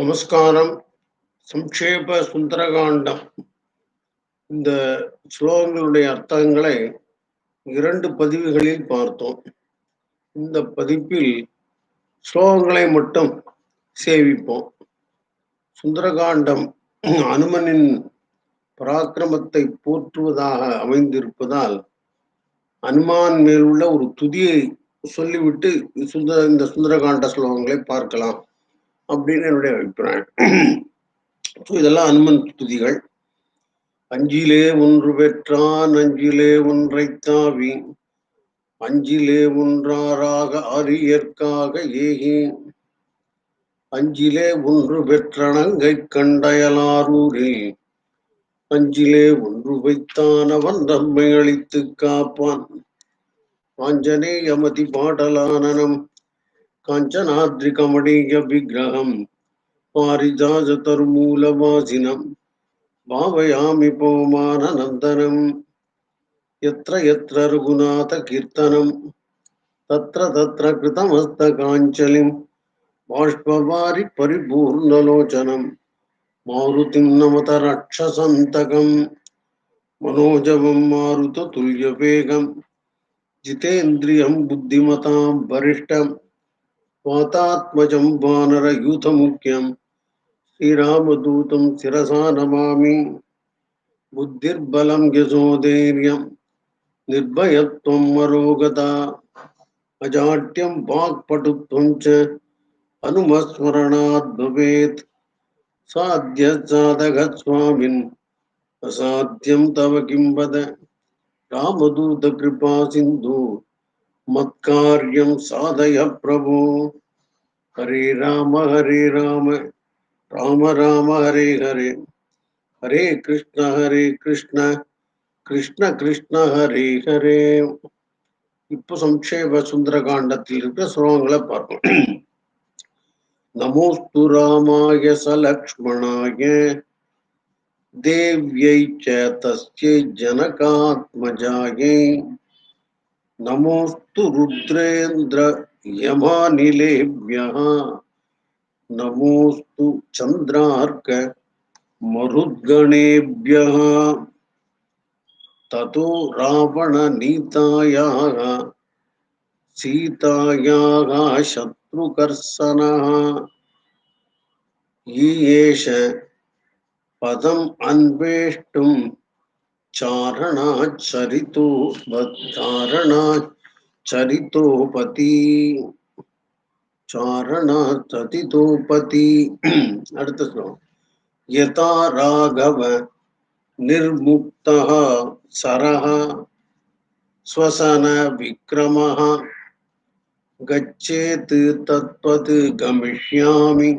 நமஸ்காரம். சம்ஷேப சுந்தரகாண்டம். இந்த ஸ்லோகங்களுடைய அர்த்தங்களை இரண்டு பதிவுகளில் பார்த்தோம். இந்த பதிப்பில் ஸ்லோகங்களை மட்டும் சேவிப்போம். சுந்தரகாண்டம் அனுமனின் பராக்கிரமத்தை போற்றுவதாக அமைந்திருப்பதால் அனுமான் மேலுள்ள ஒரு துதியை சொல்லிவிட்டு சுந்தர இந்த சுந்தரகாண்ட ஸ்லோகங்களை பார்க்கலாம். அப்படின்னு என்னுடைய அபிப்பிராயம். ஸோ இதெல்லாம் அனுமன் துதிகள். அஞ்சிலே ஒன்று பெற்றான் அஞ்சிலே ஒன்றை தாவி. அஞ்சிலே ஒன்றாராக அரியற்காக ஏகி. அஞ்சிலே ஒன்று பெற்றனங்கை கண்டயலாரூரில் அஞ்சிலே ஒன்று வைத்தான் அவன் தம்மை அழித்து காப்பான். ஆஞ்சனே யமதி பாடலானனம். కాంచనాద్రికమణీయ విగ్రహం పారిజాజతరుమూలవాసినం భావయామి పోమాననందనం ఎత్ర ఎత్ర రఘునాథ కీర్తనం తత్ర తత్ర కృతమస్తకాంచలిం బాష్పవారి పరిపూర్ణలోచనం మారుతిం నమత రక్షసంతకం మనోజవం మారుత తుల్యవేగం జితేంద్రియం బుద్ధిమతాం వరిష్టం वातात्मजं वानरयूथमुख्यं श्रीरामदूतं शिरसा नमामि बुद्धिर्बलं यशोधैर्यं निर्भयत्वं मरोगता अजाट्यं वाक्पटुत्वं च अनुमस्मरणात् भवेत् साध्यसाधकस्वामिन् असाध्यं तव किं वद रामदूतकृपा सिन्धु மத்காரியம் சாதய பிரபு ஹரே ராம ஹரே ராம ராம ராம ஹரே ஹரே ஹரே கிருஷ்ண ஹரே கிருஷ்ண கிருஷ்ண கிருஷ்ண ஹரே ஹரே இப்போ சம்ஷேப சுந்தரகாண்டத்தில் இருக்கிற சுலோகங்களை பார்க்கணும் நமோஸ்து ராமாய சலக்ஷ்மணாய தேவ்யை ச தஸ்யை ஜனகாத்மஜாயை नमोस्तु रुद्रेन्द्र यमानिलेभ्य। नमोस्तु चंद्रार्क मरुद्गणेभ्य। ततो रावण नीतायाः सीतायाः शत्रुकर्षणः। ईयेष एष पदम् अन्वेष्टुम् चारणाचरितो चारणाचरितोपति अर्थ अर्थ यथा राघव सर सरः स्वसनविक्रमः गच्छेत् तत्त्वत् गमिष्यामि।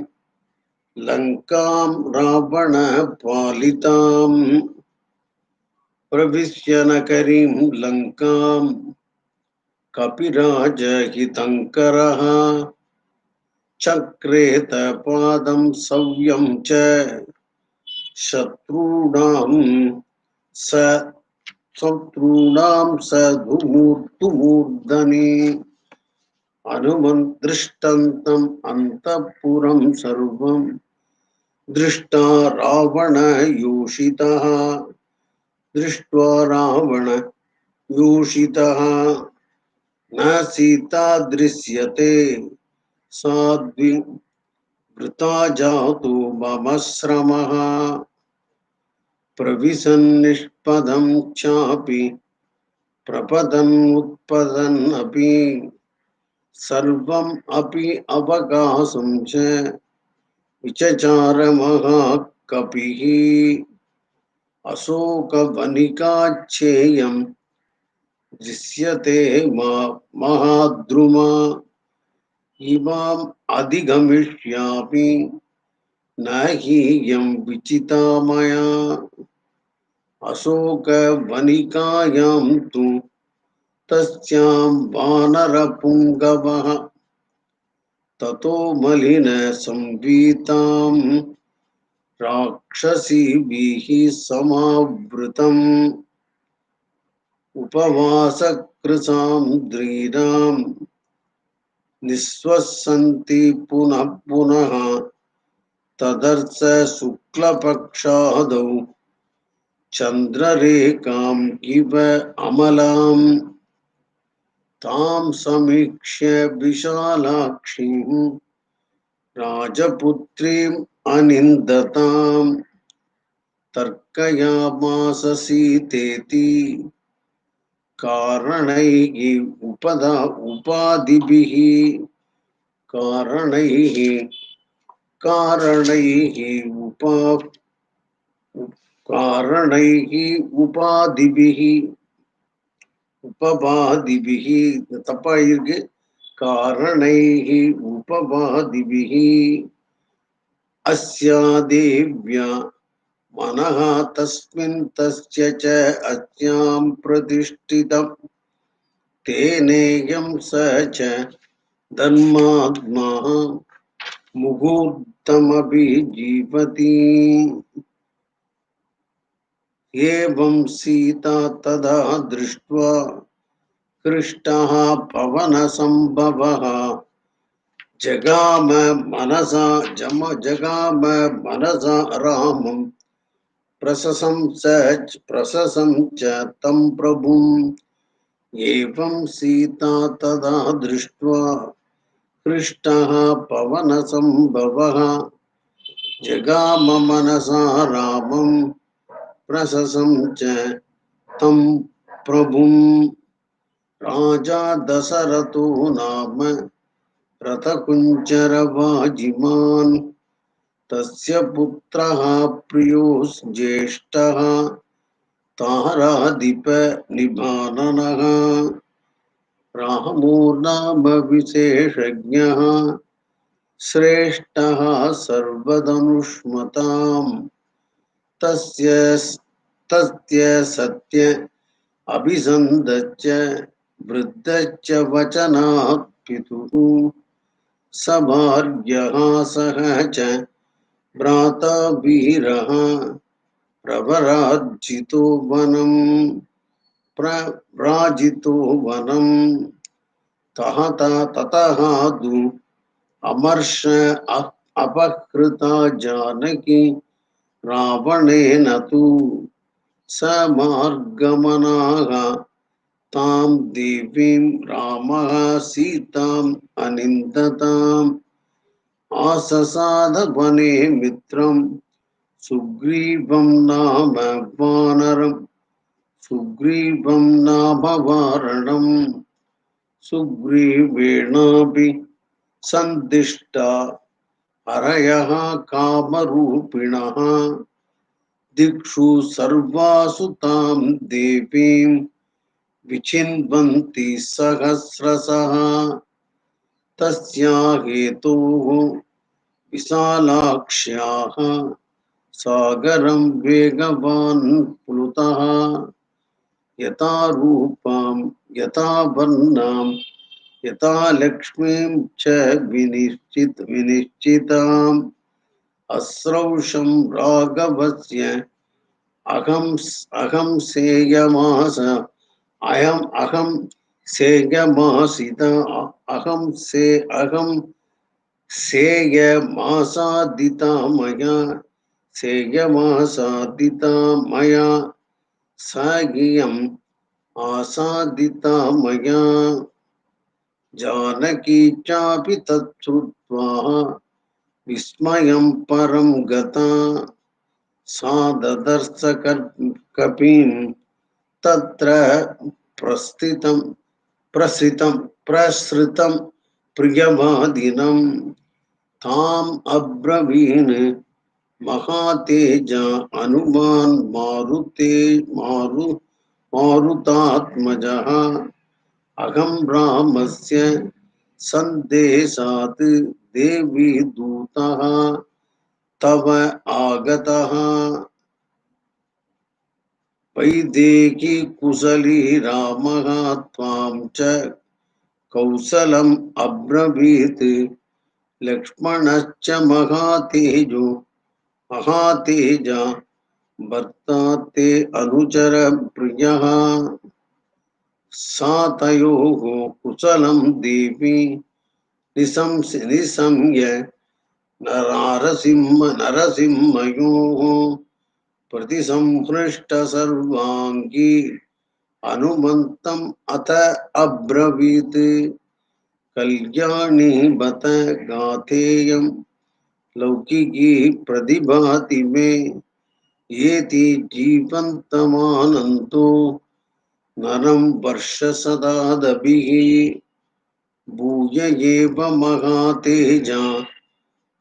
रावण रावणपालिताम् प्रविश्य नगरीं लङ्कां कपिराजहितङ्करः चक्रेत पादं सव्यं च शत्रूणां स शत्रूणां स धुमूर्तुमूर्धनि अनुमन्दृष्टन्तम् अन्तःपुरं सर्वं, दृष्टा रावणयूषितः। दृष्ट्वा रावणयूषितः न सीता दृश्यते साध्वी वृता जातु मम श्रमः। प्रविशन्निष्पदं चापि प्रपदन् उत्पदन् अपि, सर्वम् अपि अवकाशं च। विचचारमहाकपिः। अशोकवनिकाच्छेयं दृश्यते मा महाद्रुमा। इमाम् अधिगमिष्यामि न विचिता मया। अशोकवनिकायां तु तस्यां वानरपुङ्गवः ततो राक्षसीभिः समावृतम्। उपवासकृसां द्रीराम् निःश्वसन्ति पुनः पुनः। तदर्थ शुक्लपक्षादौ। चन्द्ररेखाम् इव अमलाम्। तां समीक्ष्य राजपुत्रीम् अनिन्दताम् तर्कयामास सीतेति कारणैः उपदा उपाधिभिः कारणैः कारणैः उपा कारणैः उपाधिभिः उपपादिभिः தப்பா இருக்கு कारणैः உபபாதிபிகி अस्या देव्या, मनः तस्मिन् तस्य स च धर्मात्मा मुहूर्तमपि जीवति एवं सीता तदा दृष्ट्वा कृष्टः पवनसम्भवः जगाम मनसा, जम जगाम मनसा रामं। प्रशंस प्रशसं च तं प्रभुम् एवं सीता तदा दृष्ट्वा कृष्टः पवनसम्भवः। जगाम मनसा रामं, प्रशसं च तं प्रभुम् राजा दशरथो नाम रथकुञ्जरवाजिमान् तस्य पुत्रः प्रियो ज्येष्ठः ताराधिपनिभाननः विशेषज्ञः, श्रेष्ठः सर्वधनुष्मताम् तस्य तस्य सत्य अभिसन्दच्च वृद्धश्च वचनात् पितुः। सभार्यः सह च भ्राता वीरः तहत ततः दु अमर्ष अ- अपहृता जानकी रावणेन तु समार्गमनाः। तां देवीं रामः सीताम् अनिन्दताम्। आससादवने मित्रं सुग्रीवं नाम वानरं सुग्रीवं नाम वारणम्। सुग्रीवेणापि सन्दिष्टा हरयः कामरूपिणः। दिक्षु सर्वासु तां देवीं। विचिन्वन्ति सहस्रशः। तस्या हेतोः सागरं वेगवान् प्लुतः। यथा रूपां यथा च विनिश्चित, विनिश्चिताम्। अस्रौषं राघवस्य अहं अहं सेयमास अयम् अहं सेयमासित अहं से अहं सेयमासादिता मया सेयमासादिता मया सागियम् आसादिता मया जानकी चापि तच्छ्रुत्वा विस्मयं परं गता सा ददर्श कपिं तत्र प्रस्थितं प्रसृतं प्रसृतं प्रियवादिनं ताम् अब्रवीन् महातेजा, हनुमान् मारुते, मारु, मारुतात्मजः। अहं रामस्य सन्देशात् देवी दूतः तव आगतः। वैदेही कुशली रामः च कौशलम् अब्रवीत्। लक्ष्मणश्च महातेजो, महातेजा भर्ता ते अनुचर प्रियः। सा तयोः देवी निशंस निशम्य नरारसिंह, नरसिंहयोः। प्रतिसंहृष्ट सर्वांगी हनुमन्तम् अथ अब्रवीत्। कल्याणी बत गाथेयम् लौकिकी प्रतिभाति मे, येति जीवन्तमानन्तो, नरं वर्षसदादभिः। भूय एव महातेजा,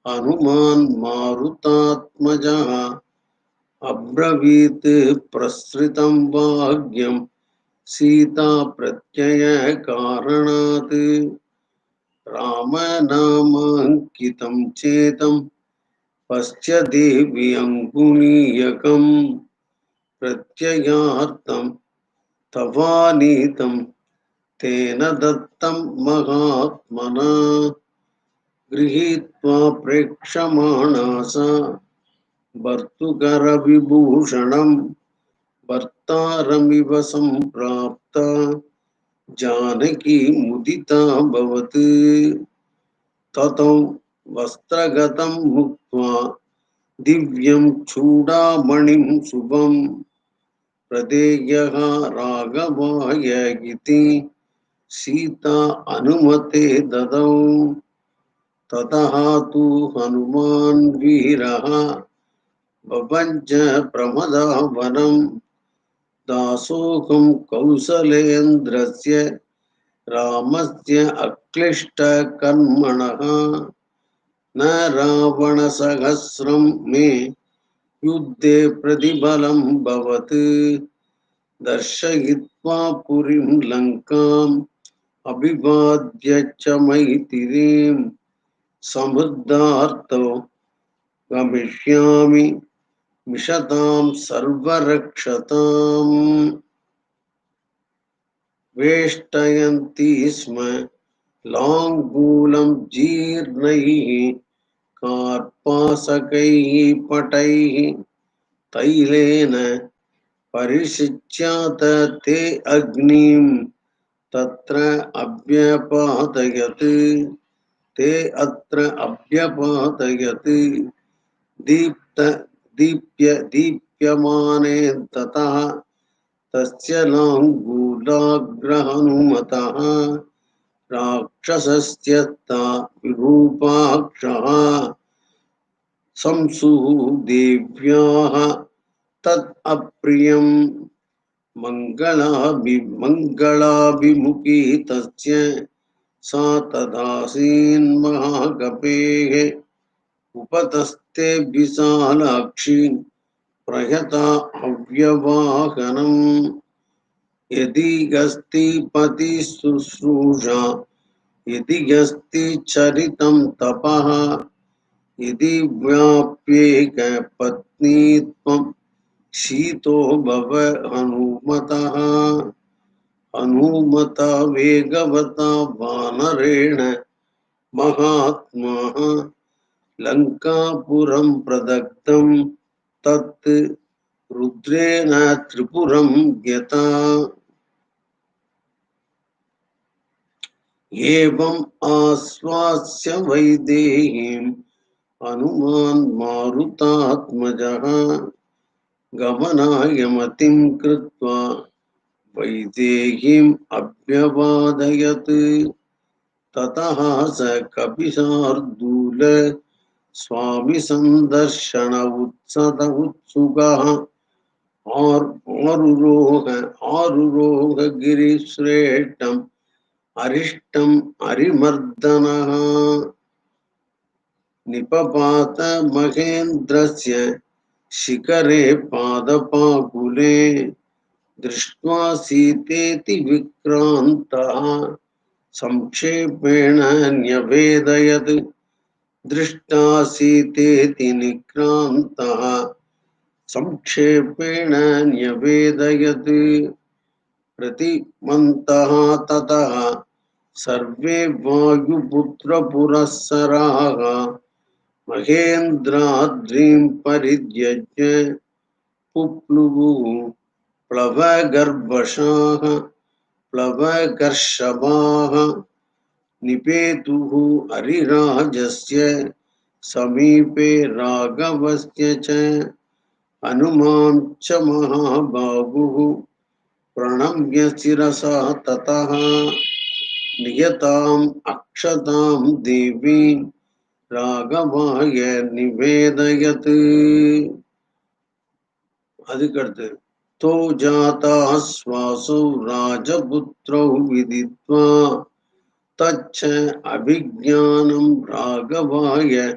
हनुमान् मारुतात्मजः। अब्रवीत् प्रसृतं सीता प्रत्ययकारणात् रामनामाङ्कितं चेतं पश्यदेवि अङ्गुलीयकम् प्रत्ययार्थं तवानीतं तेन दत्तं महात्मना। गृहीत्वा प्रेक्षमाणा सा भर्तुकरविभूषणं भर्तारमिव सम्प्राप्ता जानकी मुदिता भवत्। ततौ वस्त्रगतं मुक्त्वा दिव्यं चूडामणिं शुभम्। प्रदेयः राघवाय इति सीता अनुमते ददौ। ततः तु हनुमान् वीरः बभञ्च प्रमदावनम् दासोऽहं कौसलेन्द्रस्य रामस्य अक्लिष्टकर्मणः। न रावणसहस्रं मे युद्धे प्रतिबलं भवत्। दर्शयित्वा पुरीं लङ्काम् अभिवाद्य च मैथिरीं समृद्धार्थो गमिष्यामि। मिषतां सर्वरक्षताम्। वेष्टयन्ति स्म लाङ्गूलं जीर्णैः, कार्पासकैः, पटैः। तैलेन परिशिच्यात ते अग्निं तत्र अभ्यपातयत् ते अत्र अभ्यपातयत् दीप्त दीप्य दीप्यमाने ततः तस्य लाङ्गूलाग्रहनुमतः राक्षसस्य ता विरूपाक्षः संसुः देव्याः तत् अप्रियं मङ्गलाभि मङ्गलाभिमुखी तस्य सा तदासीन्महाकपेः उपतस्ते विशालाक्षी प्रयता अव्यवाहनम्। यदि गस्ति पति शुश्रूषा यदि गस्ति चरितं तपः, यदि व्याप्येक पत्नी शीतो भव हनुमतः। हनुमता वेगवता वानरेण महात्मः। लङ्कापुरं प्रदग्धं तत् रुद्रेण त्रिपुरं यता एवम् आश्वास्य वैदेहीम् हनुमान् मारुतात्मजः। गमनाय मतिं कृत्वा वैदेहीम् अभ्यवादयत्। ततः स कपिशार्दूल स्वामी सन्दर्शन उत्सद उत्सुकः आर् आरुरोह आरुरोह गिरिश्रेष्ठम् अरिष्टम् अरिमर्दनः निपपात महेन्द्रस्य शिखरे पादपाकुले दृष्ट्वा सीतेति विक्रान्तः संक्षेपेण न्यवेदयत् दृष्टा सीतेति निक्रान्तः संक्षेपेण न्यवेदयत्। प्रतिमन्तः ततः सर्वे वायुपुत्रपुरःसराः। महेन्द्राद्रिं परित्यज्य पुप्लुवुः प्लवगर्भषाः प्लवकर्षभाः निपेतुः हरिराजस्य समीपे राघवस्य च हनुमां च महाबाहुः प्रणम्य शिरसा ततः नियताम् अक्षतां देवीं ராகவாய நிவேதயத் அதுக்கடுத்து தோ ஜாதா ஸ்வாசௌ ராஜபுத்திரௌ விதித்வா तच्च अभिज्ञानं राघवाय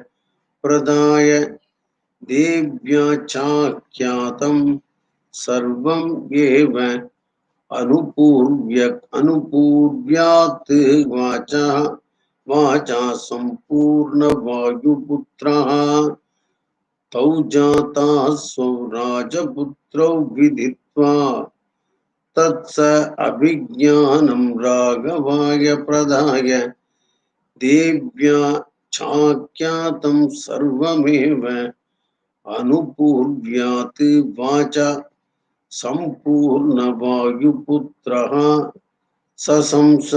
प्रदाय देव्या चाख्यातं सर्वम् एव अनुपूर्व्य अनुपूर्व्यात् वाचा सम्पूर्णवायुपुत्रः। तौ जाता स्वराजपुत्रौ विदित्वा तत्स अभिज्ञानं राघवाय प्रदाय। देव्या चाख्यातं सर्वमेव। अनुपूर्व्यात् वाचा सम्पूर्णवायुपुत्रः। सशंस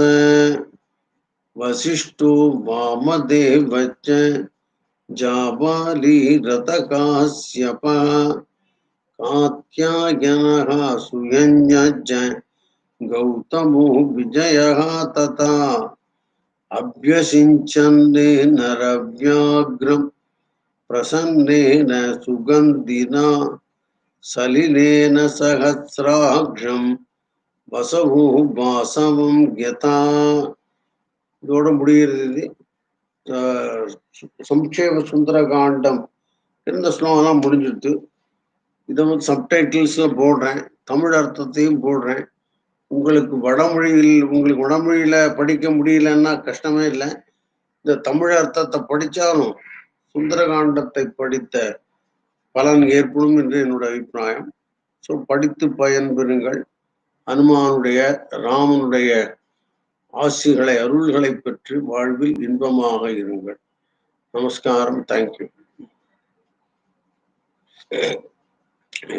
वसिष्ठो वामदेवश्च जाबालीरतकास्यपः कात्यायनः सुयञ्जश्च गौतमो विजयः तथा अभ्यसिञ्चन्नेन रव्याग्रम् प्रसन्नेन सुगन्धिना सलिलेन सहस्राक्षम् வசவு வாசவம் யதா இதோட முடிகிறது இது ஆஹ் சு- சம்க்ஷேப சுந்தர காண்டம் இந்த ஸ்லோகம்லாம் முடிஞ்சிடுது இதை வந்து சப்டைட்டில்ஸில் போடுறேன். தமிழ் அர்த்தத்தையும் போடுறேன். உங்களுக்கு வடமொழியில் உங்களுக்கு வடமொழியில் படிக்க முடியலன்னா கஷ்டமே இல்லை. இந்த தமிழ் அர்த்தத்தை படித்தாலும் சுந்தரகாண்டத்தை படித்த பலன் ஏற்படும் என்று என்னோட அபிப்பிராயம். ஸோ படித்து பயன்பெறுங்கள் அனுமானுடைய ராமனுடைய ஆசிகளை அருள்களை பெற்று வாழ்வில் இன்பமாக இருங்கள். நமஸ்காரம். தேங்க்யூ